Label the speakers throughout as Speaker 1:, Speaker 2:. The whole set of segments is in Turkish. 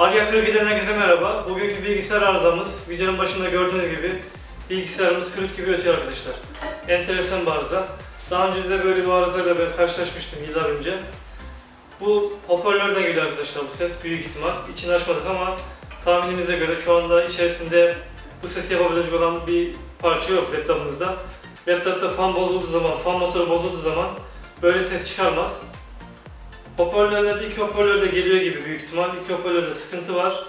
Speaker 1: Arya 42'den herkese merhaba. Bugünkü bilgisayar arızamız, videonun başında gördüğünüz gibi bilgisayarımız flüt gibi ötüyor arkadaşlar. Enteresan bir arıza. Daha önce de böyle bir arızayla ben karşılaşmıştım yıllar önce. Bu hoparlörden geliyor arkadaşlar bu ses büyük ihtimal. İçini açmadık ama tahminimize göre şu anda içerisinde bu sesi yapabilecek olan bir parça yok laptopumuzda. Laptopta fan bozulduğu zaman, fan motoru bozulduğu zaman böyle ses çıkarmaz. Hoparlörlerde iki hoparlör de geliyor gibi büyük ihtimal. İki hoparlörde sıkıntı var.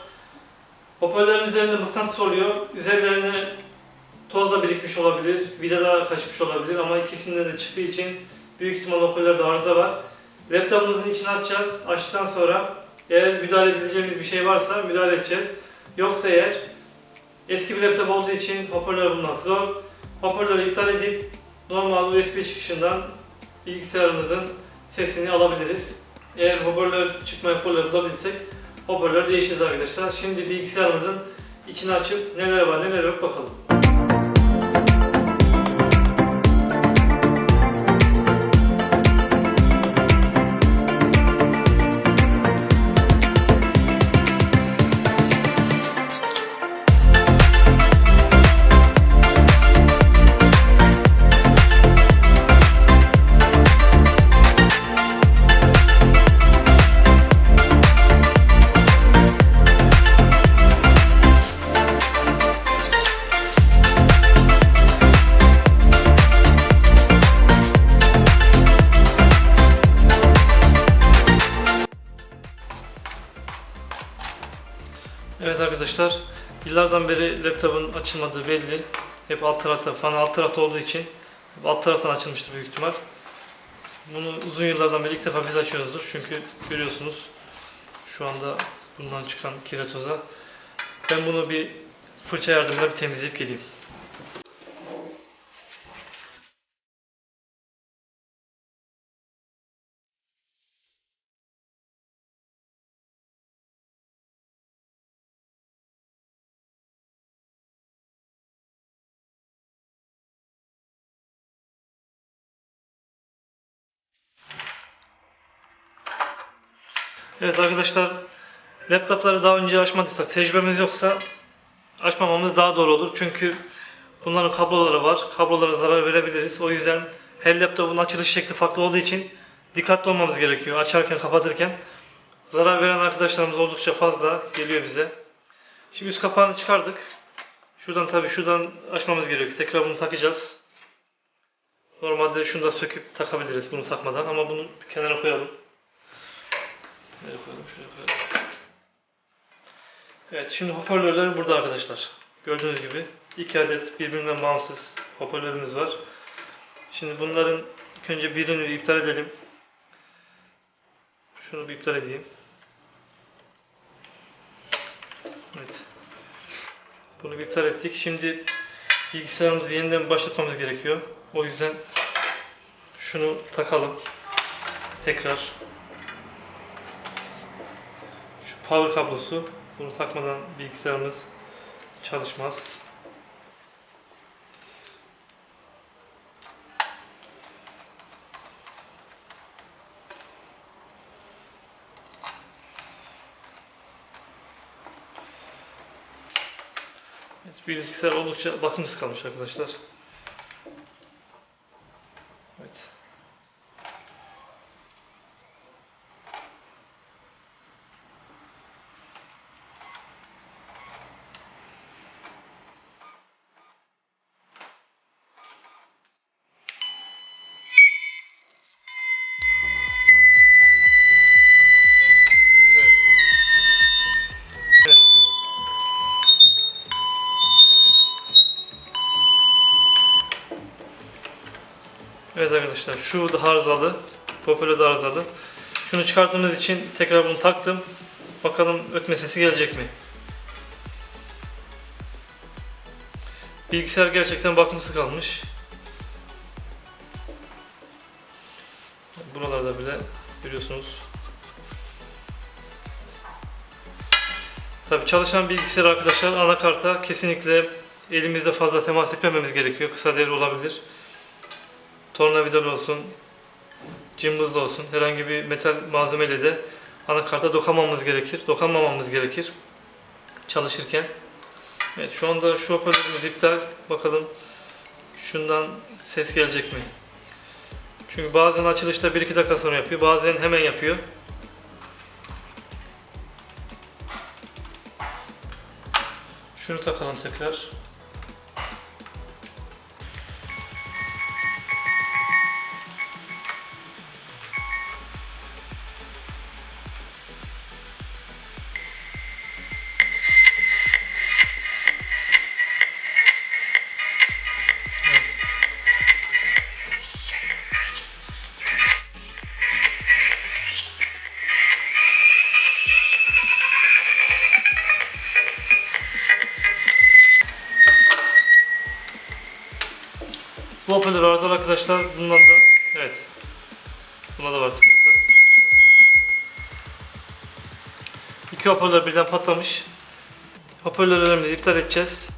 Speaker 1: Hoparlörün üzerinde mıknatıs oluyor. Üzerlerine toz da birikmiş olabilir, vida kaçmış olabilir ama ikisinde de çıktığı için büyük ihtimal hoparlörde arıza var. Laptopumuzun içini açacağız. Açtıktan sonra eğer müdahale edeceğimiz bir şey varsa müdahale edeceğiz. Yoksa eğer eski bir laptop olduğu için hoparlör bulmak zor. Hoparlörü iptal edip normal USB çıkışından bilgisayarımızın sesini alabiliriz. Eğer hoparlör çıkma hoparlör bulabilsek hoparlör değiştiririz arkadaşlar. Şimdi bilgisayarımızın içini açıp neler var neler yok bakalım. Arkadaşlar, yıllardan beri laptopun açılmadığı belli. Hep alt tarafta, fan alt tarafta olduğu için alt taraftan açılmıştır büyük ihtimal. Bunu uzun yıllardan beri ilk defa biz açıyoruzdur. Çünkü görüyorsunuz şu anda bundan çıkan kire toza. Ben bunu bir fırça yardımıyla bir temizleyip geleyim. Evet arkadaşlar, laptopları daha önce açmadıysak, tecrübemiz yoksa açmamamız daha doğru olur. Çünkü bunların kabloları var. Kablolara zarar verebiliriz. O yüzden her laptopun açılış şekli farklı olduğu için dikkatli olmamız gerekiyor. Açarken, kapatırken. Zarar veren arkadaşlarımız oldukça fazla geliyor bize. Şimdi üst kapağını çıkardık. Şuradan tabii şuradan açmamız gerekiyor. Tekrar bunu takacağız. Normalde şunu da söküp takabiliriz bunu takmadan ama bunu kenara koyalım. Nereye koyalım? Şuraya koyalım. Evet, şimdi hoparlörler burada arkadaşlar. Gördüğünüz gibi iki adet birbirinden bağımsız hoparlörümüz var. Şimdi bunların ilk önce birini bir iptal edelim. Şunu bir iptal edeyim. Evet. Bunu bir iptal ettik. Şimdi bilgisayarımızı yeniden başlatmamız gerekiyor. O yüzden şunu takalım. Tekrar şu power kablosu. Bunu takmadan bilgisayarımız çalışmaz. Evet, bilgisayar oldukça bakımsız kalmış arkadaşlar. Evet arkadaşlar şu da arızalı. Popüler de arızalı. Şunu çıkarttığımız için tekrar bunu taktım. Bakalım ötme sesi gelecek mi? Bilgisayar gerçekten bakımsız kalmış. Buralarda bile görüyorsunuz. Tabii çalışan bilgisayar arkadaşlar anakarta kesinlikle elimizde fazla temas etmememiz gerekiyor. Kısa devre olabilir. Tornavidalı olsun, cımbızlı olsun, herhangi bir metal malzemeyle de anakarta dokunmamamız gerekir. Dokunmamamız gerekir çalışırken. Evet şu anda şu hoparlörümüz iptal. Bakalım şundan ses gelecek mi? Çünkü bazen açılışta 1-2 dakika sonra yapıyor. Bazen hemen yapıyor. Şunu takalım tekrar. Bu hoparlör arızalı arkadaşlar. Bundan da evet. Buna da var sıkıntı. İki hoparlör birden patlamış. Hoparlörlerimizi iptal edeceğiz.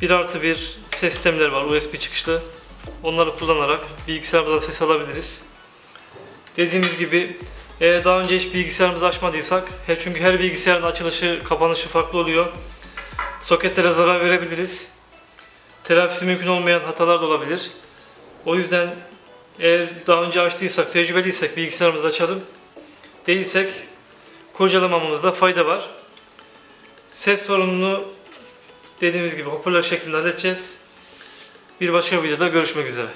Speaker 1: 1 artı 1 ses sistemleri var USB çıkışlı. Onları kullanarak bilgisayarımızdan ses alabiliriz. Dediğimiz gibi eğer daha önce hiç bilgisayarımızı açmadıysak, he- çünkü her bilgisayarın açılışı, kapanışı farklı oluyor. Soketlere zarar verebiliriz telafisi mümkün olmayan hatalar da olabilir. O yüzden eğer daha önce açtıysak, tecrübeliysek bilgisayarımızı açalım. Değilsek kurcalamamızda fayda var. Ses sorununu dediğimiz gibi hoparlör şeklinde halledeceğiz. Bir başka videoda görüşmek üzere.